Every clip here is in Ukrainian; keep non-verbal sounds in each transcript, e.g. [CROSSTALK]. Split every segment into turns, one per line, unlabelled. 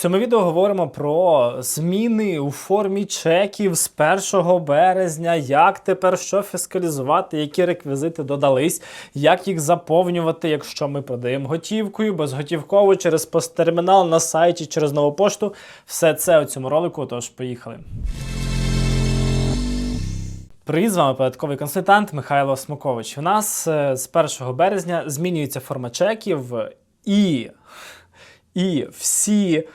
цьому відео говоримо про зміни у формі чеків з 1 березня, як тепер що фіскалізувати, які реквізити додались, як їх заповнювати, якщо ми продаємо готівкою, безготівково через посттермінал на сайті, через нову пошту. Все це у цьому ролику. Тож поїхали. Привіт, з вами податковий консультант Михайло Смокович. У нас е, з 1 березня змінюється форма чеків і, і всі,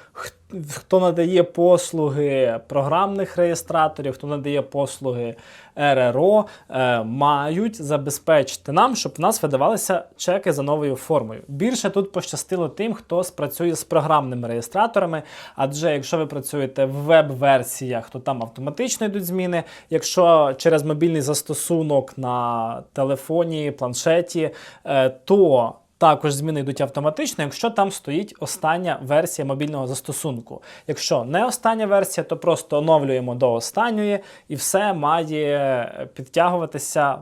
хто надає послуги програмних реєстраторів, хто надає послуги РРО, е, мають забезпечити нам, щоб в нас видавалися чеки за новою формою. Більше тут пощастило тим, хто спрацює з програмними реєстраторами, адже якщо ви працюєте в веб-версіях, то там автоматично йдуть зміни. Якщо через мобільний застосунок на телефоні, планшеті, е, то також зміни йдуть автоматично, якщо там стоїть остання версія мобільного застосунку. Якщо не остання версія, то просто оновлюємо до останньої, і все має підтягуватися.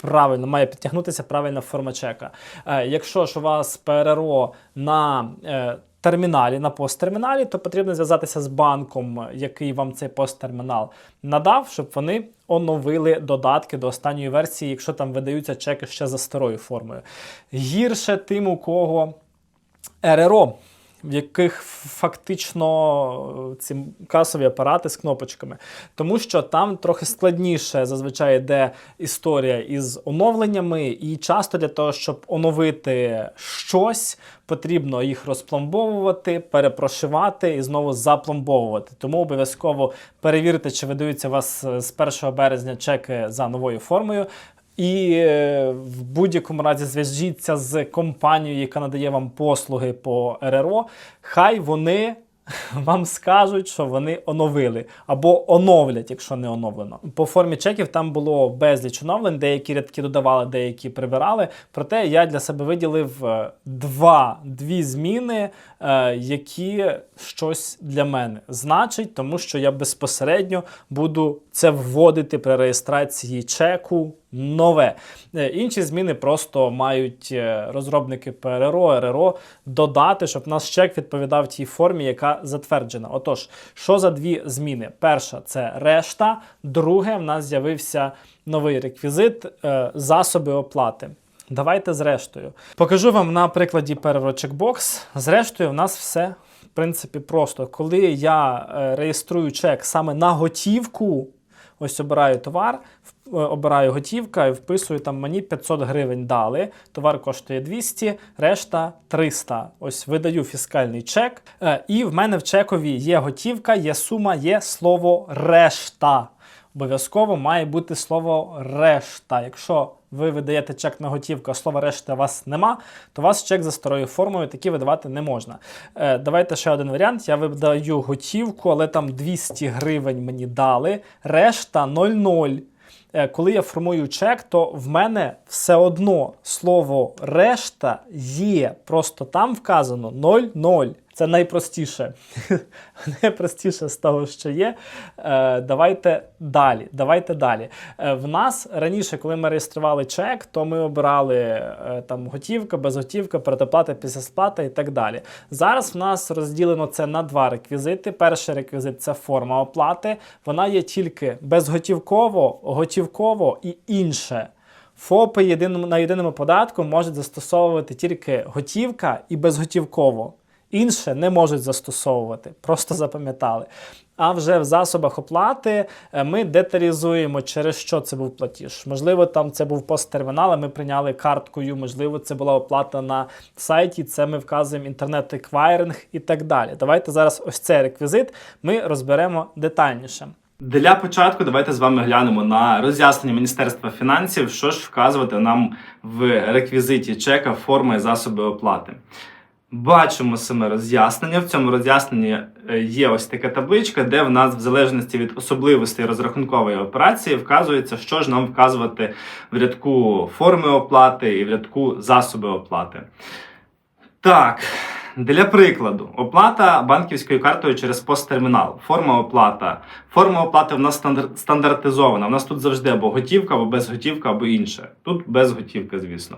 Правильно, має підтягнутися правильна форма чека. Е, якщо ж у вас ПРРО на е, терміналі, на посттерміналі, то потрібно зв'язатися з банком, який вам цей посттермінал надав, щоб вони оновили додатки до останньої версії, якщо там видаються чеки ще за старою формою. Гірше тим, у кого РРО, в яких фактично е, ці касові апарати з кнопочками, тому що там трохи складніше зазвичай йде історія із оновленнями, і часто для того, щоб оновити щось, потрібно їх розпломбовувати, перепрошивати і знову запломбовувати. Тому обов'язково перевірте, чи видаються у вас е, з 1 березня чеки за новою формою. І е, в будь-якому разі зв'яжіться з компанією, яка надає вам послуги по РРО. Хай вони [LAUGHS] вам скажуть, що вони оновили або оновлять, якщо не оновлено. По формі чеків там було безліч оновлень, деякі рядки додавали, деякі прибирали. Проте я для себе виділив е, два дві зміни, е, які щось для мене значить, тому що я безпосередньо буду це вводити при реєстрації чеку. Нове. Е, Інші зміни просто мають е, розробники ПРРО, РРО додати, щоб наш чек відповідав тій формі, яка затверджена. Отож, що за дві зміни? Перша це решта. Друге, в нас з'явився новий реквізит е, засоби оплати. Давайте з рештою. Покажу вам на прикладі ПРРО Чекбокс. З рештою в нас все в принципі просто. Коли я реєструю чек саме на готівку, Ось обираю товар, е, обираю готівка і вписую там мені 500 гривень дали. Товар коштує 200, решта 300. Ось видаю фіскальний чек. Е, І в мене в чекові є готівка, є сума, є слово решта. Обов'язково має бути слово решта. Якщо ви видаєте чек на готівку, а слова решта у вас нема, то у вас чек за старою формою такі видавати не можна. Е, давайте ще один варіант. Я видаю готівку, але там 200 гривень мені дали, решта 0,0. Е, Коли я формую чек, то в мене все одно слово решта є. Просто там вказано 0,0. Це найпростіше. [LAUGHS] найпростіше з того, що є. Е, давайте далі. Давайте далі. Е, в нас раніше, коли ми реєстрували чек, то ми обирали е, там готівка, безготівка, передоплата, післясплата і так далі. Зараз в нас розділено це на два реквізити. Перший реквізит це форма оплати. Вона є тільки безготівково, готівково і інше. ФОПи єдиному, на єдиному податку можуть застосовувати тільки готівка і безготівково. Інше не можуть застосовувати, просто запам'ятали. А вже в засобах оплати е, ми деталізуємо, через що це був платіж. Можливо, там це був посттермінал, ми прийняли карткою, можливо, це була оплата на сайті, це ми вказуємо інтернет-еквайринг і так далі. Давайте зараз ось цей реквізит ми розберемо детальніше.
Для початку давайте з вами глянемо на роз'яснення Міністерства фінансів, що ж вказувати нам в реквізиті чека форми засоби оплати. Бачимо саме роз'яснення. В цьому роз'ясненні е, є ось така табличка, де в нас, в залежності від особливостей розрахункової операції, вказується, що ж нам вказувати в рядку форми оплати і в рядку засоби оплати. Так, Для прикладу, оплата банківською картою через посттермінал. Форма оплата. Форма оплати в нас стандар- стандартизована. У нас тут завжди або готівка, або безготівка, або інше. Тут без готівки, звісно.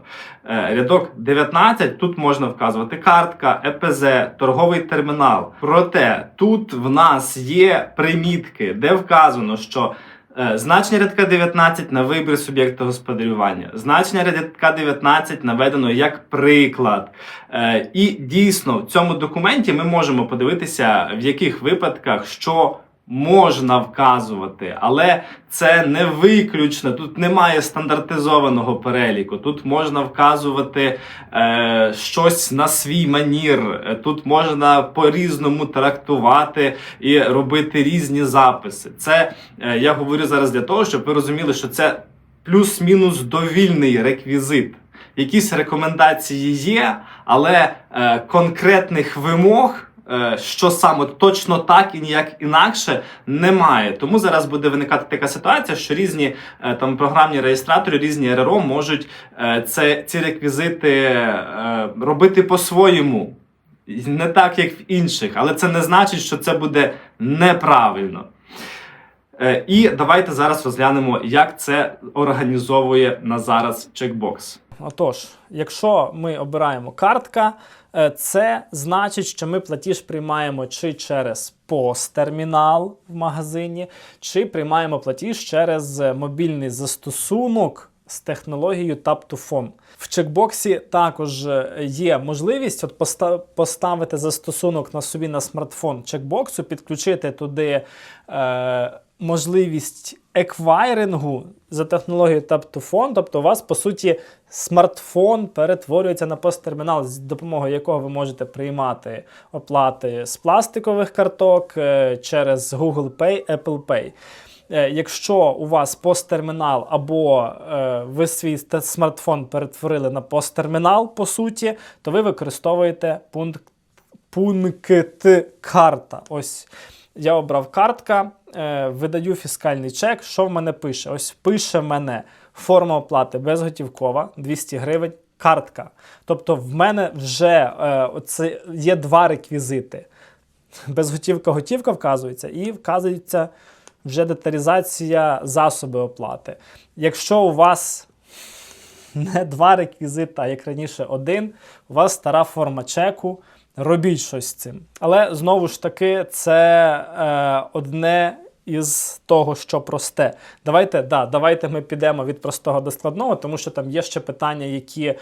Е, Рядок 19. Тут можна вказувати картка, ЕПЗ, торговий термінал. Проте тут в нас є примітки, де вказано, що Значення рядка 19 на вибір суб'єкта господарювання. Значення рядка 19 наведено як приклад. Е, І дійсно в цьому документі ми можемо подивитися, в яких випадках що можна вказувати, але це не виключно. Тут немає стандартизованого переліку. Тут можна вказувати е, щось на свій манір. Е, Тут можна по-різному трактувати і робити різні записи. Це е, я говорю зараз для того, щоб ви розуміли, що це плюс-мінус довільний реквізит. Якісь рекомендації є, але е, конкретних вимог, що саме точно так і ніяк інакше, немає. Тому зараз буде виникати така ситуація, що різні е, там програмні реєстратори, різні РРО можуть е, це, ці реквізити е, робити по-своєму. Не так, як в інших, але це не значить, що це буде неправильно. Е, І давайте зараз розглянемо, як це організовує на зараз чекбокс.
Отож, якщо ми обираємо картка, е, це значить, що ми платіж приймаємо чи через посттермінал в магазині, чи приймаємо платіж через е, мобільний застосунок з технологією Tap to Phone. В чекбоксі також е, є можливість от поставити застосунок на собі на смартфон чекбоксу, підключити туди е, можливість еквайрингу за технологією Tap to Phone. Тобто у вас, по суті, смартфон перетворюється на посттермінал, з допомогою якого ви можете приймати оплати з пластикових карток е, через Google Pay, Apple Pay. Е, Якщо у вас посттермінал або е, ви свій смартфон перетворили на посттермінал, по суті, то ви використовуєте пункт пункт карта. Ось я обрав картка, е, видаю фіскальний чек. Що в мене пише? Ось пише мене форма оплати безготівкова 200 гривень. Картка. Тобто в мене вже е, оце є два реквізити. Безготівка, готівка вказується, і вказується вже деталізація засоби оплати. Якщо у вас не два реквізита, як раніше один, у вас стара форма чеку, робіть щось з цим. Але знову ж таки, це е, одне із того, що просте. Давайте, да, давайте ми підемо від простого до складного, тому що там є ще питання, які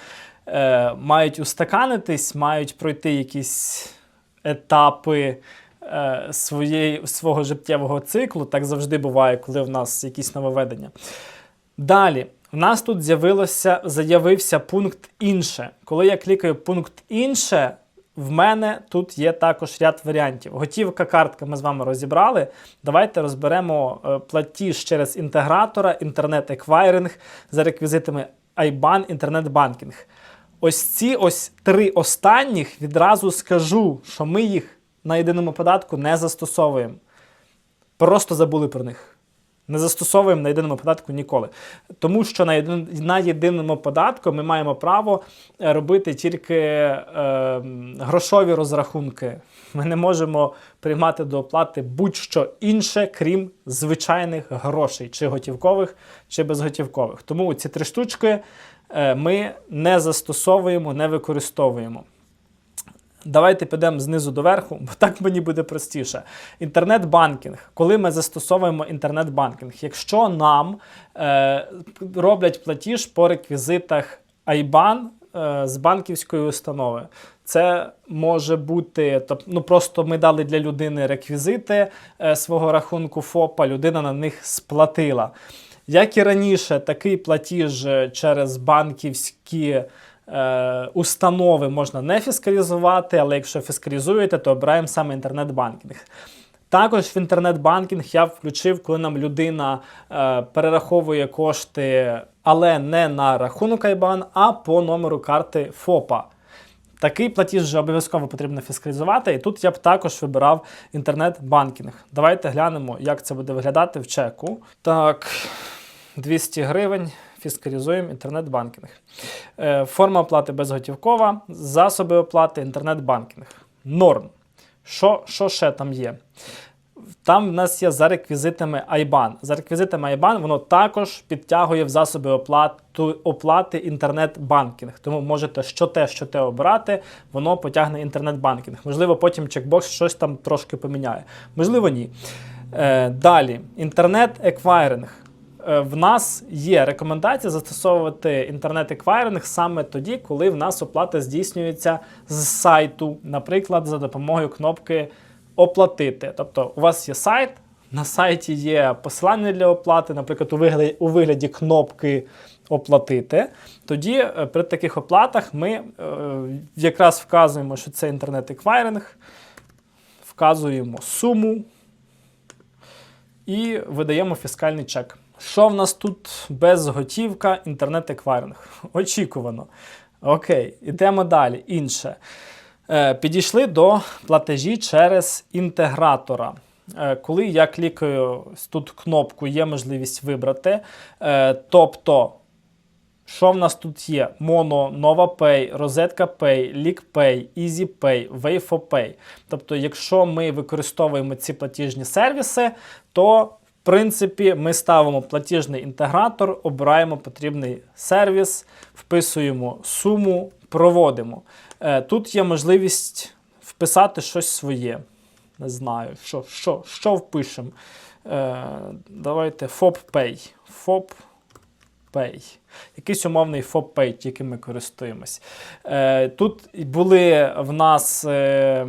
е, мають устаканитись, мають пройти якісь етапи е, своєї, свого життєвого циклу. Так завжди буває, коли в нас якісь нововведення. Далі, в нас тут з'явилося, заявився пункт інше. Коли я клікаю пункт інше, в мене тут є також ряд варіантів. Готівка, картка ми з вами розібрали. Давайте розберемо е, платіж через інтегратора, інтернет-еквайринг за реквізитами IBAN, інтернет-банкінг. Ось ці ось три останніх відразу скажу, що ми їх на єдиному податку не застосовуємо. Просто забули про них. Не застосовуємо на єдиному податку ніколи. Тому що на, на єдиному податку ми маємо право е, робити тільки е, грошові розрахунки. Ми не можемо приймати до оплати будь-що інше, крім звичайних грошей, чи готівкових, чи безготівкових. Тому ці три штучки е, ми не застосовуємо, не використовуємо. Давайте підемо знизу до верху, бо так мені буде простіше. Інтернет-банкінг. Коли ми застосовуємо інтернет-банкінг, якщо нам е, роблять платіж по реквізитах IBAN е, з банківської установи, це може бути, тобто, ну просто ми дали для людини реквізити е, свого рахунку ФОПа, людина на них сплатила. Як і раніше, такий платіж е, через банківські установи можна не фіскалізувати, але якщо фіскалізуєте, то обираємо саме інтернет-банкінг. Також в інтернет-банкінг я включив, коли нам людина е, перераховує кошти, але не на рахунок IBAN, а по номеру карти ФОПа. Такий платіж вже обов'язково потрібно фіскалізувати, і тут я б також вибирав інтернет-банкінг. Давайте глянемо, як це буде виглядати в чеку. Так, 200 гривень фіскалізуємо інтернет-банкінг. Е, форма оплати безготівкова, засоби оплати, інтернет-банкінг. Норм. Що, що ще там є? Там в нас є за реквізитами IBAN. За реквізитами IBAN воно також підтягує в засоби оплату, оплати інтернет-банкінг. Тому можете що те, що те обрати, воно потягне інтернет-банкінг. Можливо, потім чекбокс щось там трошки поміняє. Можливо, ні. Е, далі, інтернет-еквайринг. Е, В нас є рекомендація застосовувати інтернет-еквайринг саме тоді, коли в нас оплата здійснюється з сайту, наприклад, за допомогою кнопки Оплатити. Тобто, у вас є сайт, на сайті є посилання для оплати, наприклад, у вигляді, у вигляді кнопки Оплатити. Тоді е, при таких оплатах ми е, якраз вказуємо, що це інтернет-еквайринг, вказуємо суму і видаємо фіскальний чек. Що в нас тут безготівка, інтернет-еквайринг? [LAUGHS] Очікувано. Окей, ідемо далі. Інше. Е, підійшли до платежі через інтегратора. Е, коли я клікаю тут кнопку, є можливість вибрати. Е, тобто, що в нас тут є? Mono, NovaPay, Rosetta Pay, LeakPay, EasyPay, WayFoPay. Тобто, якщо ми використовуємо ці платіжні сервіси, то принципі ми ставимо платіжний інтегратор, обираємо потрібний сервіс, вписуємо суму, проводимо. Е, Тут є можливість вписати щось своє. Не знаю, що, що, що впишемо. Е, давайте FOBPay. FOBPay. Якийсь умовний FOBPay, яким ми користуємось. Е, тут були в нас е,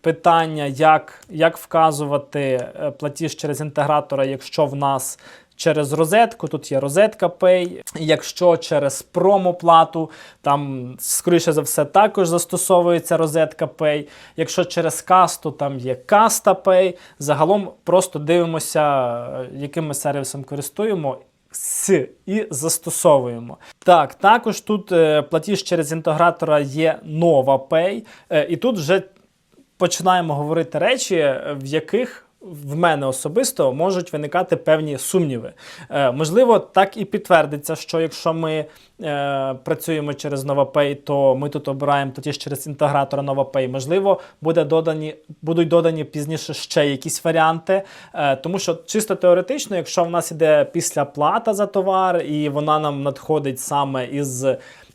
питання, як, як вказувати е, платіж через інтегратора, якщо в нас через розетку, тут є розетка Pay. Якщо через промоплату, там, скоріше за все, також застосовується розетка Pay. Якщо через касту, там є Каста Pay. Загалом просто дивимося, яким ми сервісом користуємо. С і застосовуємо. Так, також тут е, платіж через інтегратора є NovaPay, е, і тут вже починаємо говорити речі, е, в яких в мене особисто можуть виникати певні сумніви. Е, можливо, так і підтвердиться, що якщо ми е, працюємо через NovaPay, то ми тут обираємо тоді ж через інтегратора NovaPay. Можливо, буде додані, будуть додані пізніше ще якісь варіанти, е, тому що чисто теоретично, якщо в нас іде після плата за товар, і вона нам надходить саме із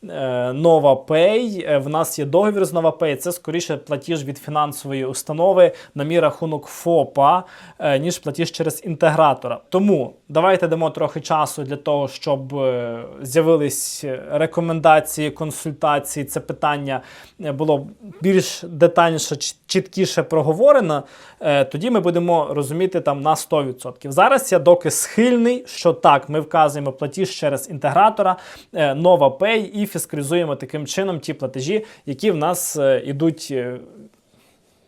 NovaPay, е, в нас є договір з NovaPay, це скоріше платіж від фінансової установи на мій рахунок ФОПа, е, ніж платіж через інтегратора. Тому давайте дамо трохи часу для того, щоб е, з'явились рекомендації, консультації. Це питання е, було більш детальніше, чіткіше проговорено. Е, Тоді ми будемо розуміти там на 100%. Зараз я доки схильний, що так, ми вказуємо платіж через інтегратора е, NovaPay і фіскалізуємо таким чином ті платежі, які в нас е, ідуть е,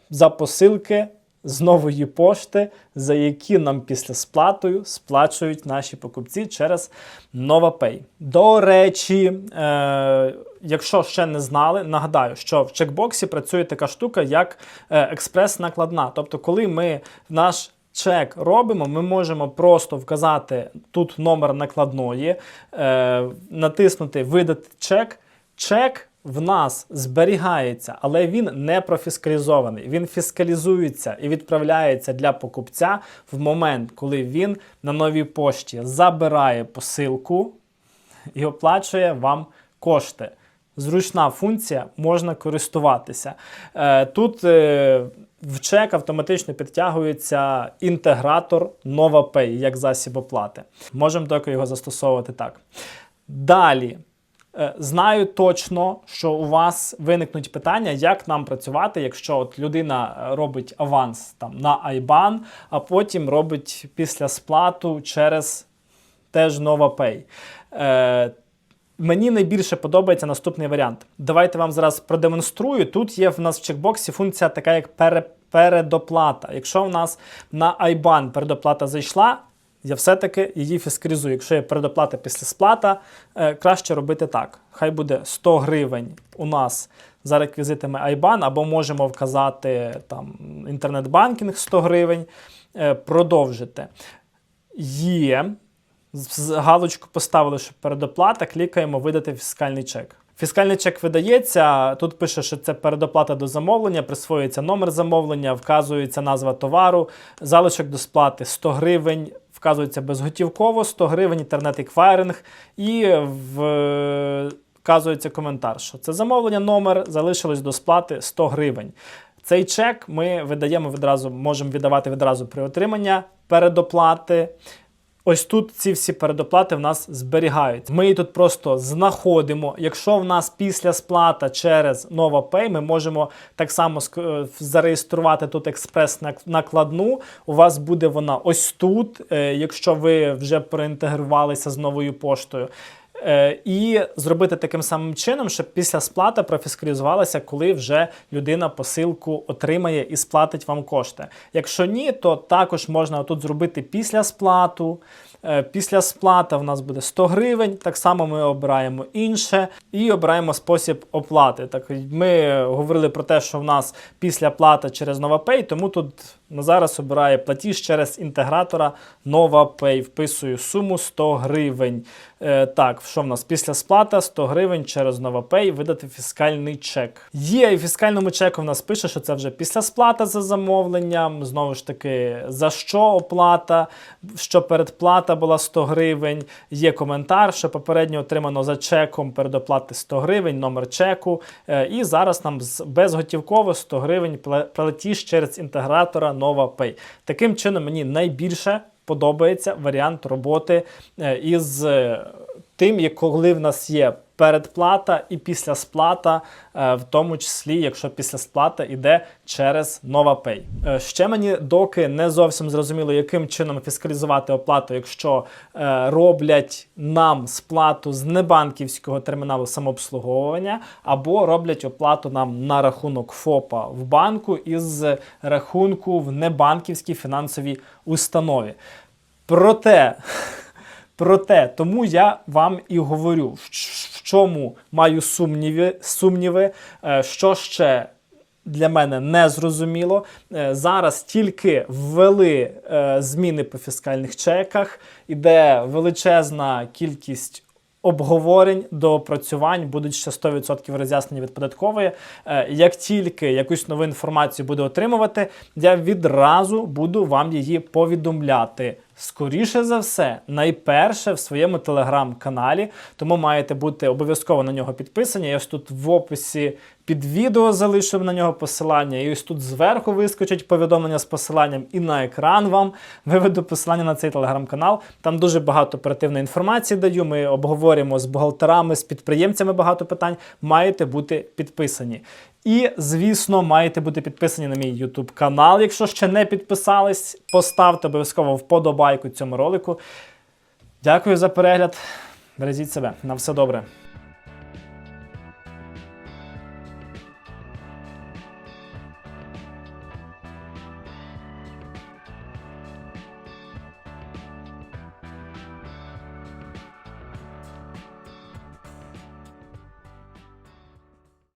за посилки з нової пошти, за які нам після сплатою сплачують наші покупці через NovaPay. До речі, е, якщо ще не знали, нагадаю, що в чекбоксі працює така штука, як е, експрес-накладна. Тобто, коли ми наш чек робимо, ми можемо просто вказати тут номер накладної, е, натиснути Видати чек. Чек в нас зберігається, але він не профіскалізований. Він фіскалізується і відправляється для покупця в момент, коли він на новій пошті забирає посилку і оплачує вам кошти. Зручна функція, можна користуватися. Е, Тут е, в чек автоматично підтягується інтегратор NovaPay як засіб оплати. Можемо тільки його застосовувати так. Далі. Е, Знаю точно, що у вас виникнуть питання, як нам працювати, якщо от людина робить аванс там на IBAN, а потім робить після сплату через теж NovaPay. Мені найбільше подобається наступний варіант. Давайте вам зараз продемонструю. Тут є в нас в чекбоксі функція така, як пере, передоплата. Якщо в нас на IBAN передоплата зайшла, я все-таки її фіскалізую. Якщо є передоплата після сплата, е, краще робити так. Хай буде 100 гривень у нас за реквізитами IBAN, або можемо вказати там інтернет-банкінг 100 гривень, е, продовжити. Є галочку поставили, що передоплата, клікаємо видати фіскальний чек. Фіскальний чек видається. Тут пише, що це передоплата до замовлення, присвоюється номер замовлення, вказується назва товару, залишок до сплати 100 гривень, вказується безготівково 100 гривень, інтернет-еквайринг і вказується коментар, що це замовлення, номер залишилось до сплати 100 гривень. Цей чек ми видаємо відразу, можемо віддавати відразу при отримання передоплати. Ось тут ці всі передоплати в нас зберігаються. Ми тут просто знаходимо. Якщо в нас після сплата через NovaPay, ми можемо так само е, зареєструвати тут експрес-накладну. У вас буде вона ось тут, е, якщо ви вже проінтегрувалися з новою поштою. Е, І зробити таким самим чином, щоб після сплати профіскалізувалася, коли вже людина посилку отримає і сплатить вам кошти. Якщо ні, то також можна тут зробити після сплату. Е, Після сплати в нас буде 100 гривень. Так само ми обираємо інше і обираємо спосіб оплати. Так ми говорили про те, що в нас після плата через NovaPay, тому тут зараз обирає платіж через інтегратора NovaPay. Вписую суму 100 гривень. Е, так, що в нас після сплата 100 гривень через NovaPay видати фіскальний чек. Є і фіскальному чеку в нас пише, що це вже після сплата за замовленням. Знову ж таки, за що оплата, що передплата була 100 гривень. Є коментар, що попередньо отримано за чеком передоплати 100 гривень, номер чеку. Е, І зараз нам безготівково 100 гривень платіж через інтегратора NovaPay. Таким чином мені найбільше подобається варіант роботи е, із е, тим, як коли в нас є передплата і після сплата, е, в тому числі, якщо після сплата йде через NovaPay. Е, Ще мені доки не зовсім зрозуміло, яким чином фіскалізувати оплату, якщо е, роблять нам сплату з небанківського терміналу самообслуговування, або роблять оплату нам на рахунок ФОПа в банку із рахунку в небанківській фінансовій установі. Проте, [LAUGHS] проте, тому я вам і говорю, в чому маю сумніви, сумніви, е, що ще для мене не зрозуміло. Е, Зараз тільки ввели е, зміни по фіскальних чеках, іде величезна кількість. Обговорень до опрацювань будуть ще 100% роз'яснення від податкової. Як тільки якусь нову інформацію буду отримувати, я відразу буду вам її повідомляти. Скоріше за все, найперше в своєму телеграм-каналі, тому маєте бути обов'язково на нього підписані. Я ось тут в описі під відео залишив на нього посилання, і ось тут зверху вискочить повідомлення з посиланням, і на екран вам виведу посилання на цей телеграм-канал. Там дуже багато оперативної інформації даю. Ми обговорюємо з бухгалтерами, з підприємцями багато питань. Маєте бути підписані. І, звісно, маєте бути підписані на мій YouTube канал. Якщо ще не підписались, поставте обов'язково вподобайку цьому ролику. Дякую за перегляд. Бережіть себе. На все добре.